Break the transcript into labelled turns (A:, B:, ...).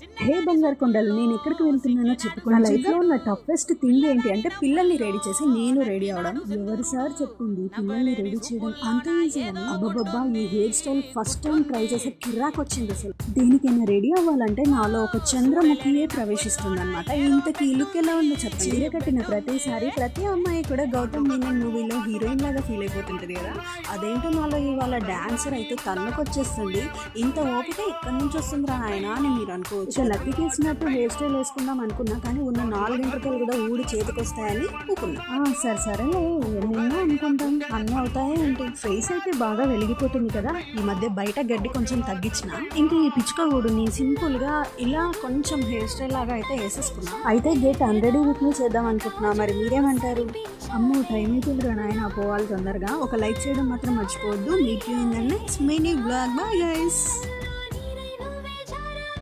A: హే బంగారు కొండలు నేను ఎక్కడికి వెళ్తున్నానో చెప్పుకున్నా లైఫ్లో ఉన్న టఫెస్ట్ థింగ్ ఏంటి అంటే పిల్లల్ని రెడీ చేసి నేను రెడీ అవడం. ఎవరి సార్ చెప్పింది? పిల్లల్ని రెడీ చేయడం అంత ఈజీ అని అబ్బబ్బబ్బా ఈ hair style first time try చేసే కిరాక్ వచ్చింది అసలు. దేనికైనా రెడీ అవ్వాలంటే నాలో ఒక చంద్రముఖియే ప్రవేశిస్తుంది అనమాట ఇంతకి లుక్ ఎలా ఉందో చెప్పండి. చీర కట్టిన ప్రతిసారి ప్రతి అమ్మాయి కూడా గౌతమ్ మీనన్ మూవీలో హీరోయిన్ లాగా ఫీల్ అయిపోతుంటది కదా? అదేంటో నాలో ఇవాళ డాన్సర్ అయితే తన్నుకొచ్చేస్తుంది. ఇంత ఓపిక ఎక్కడి నుంచి వస్తుందిరా ఆయన అని మీరు అనుకోవచ్చు. లక్కీ తీసినట్టు హెయిర్ స్టైల్ వేసుకుందాం అనుకున్నా కానీ ఉన్న నాలుగింటికలు కూడా ఊడి చేతికి వస్తాయని ఊకున్నా. ఆ, సరే సరేలే ఎన్నెన్నో అనుకుంటాం. అన్నీ అవుతాయి ఏంటి? ఫేస్ అయితే బాగా వెలిగిపోతుంది కదా. ఈ మధ్య బయట గడ్డి కొంచెం తగ్గించిన. ఇంక ఈ పిచ్చుక ఊడుని సింపుల్గా ఇలా కొంచెం హెయిర్ స్టైల్ లాగా అయితే వేసేసుకున్నా. అయితే గేట్ హండ్రెడ్ వీక్ చేద్దాం అనుకుంటున్నా. మరి మీరేమంటారు? అమ్మో టైం అవుతుంది నాయన. పోవాలి. తొందరగా ఒక లైక్ చేయడం మాత్రం మర్చిపోవద్దు. మీకు ఏంటంటే మినీ బ్లాగ్ బాయ్ గైస్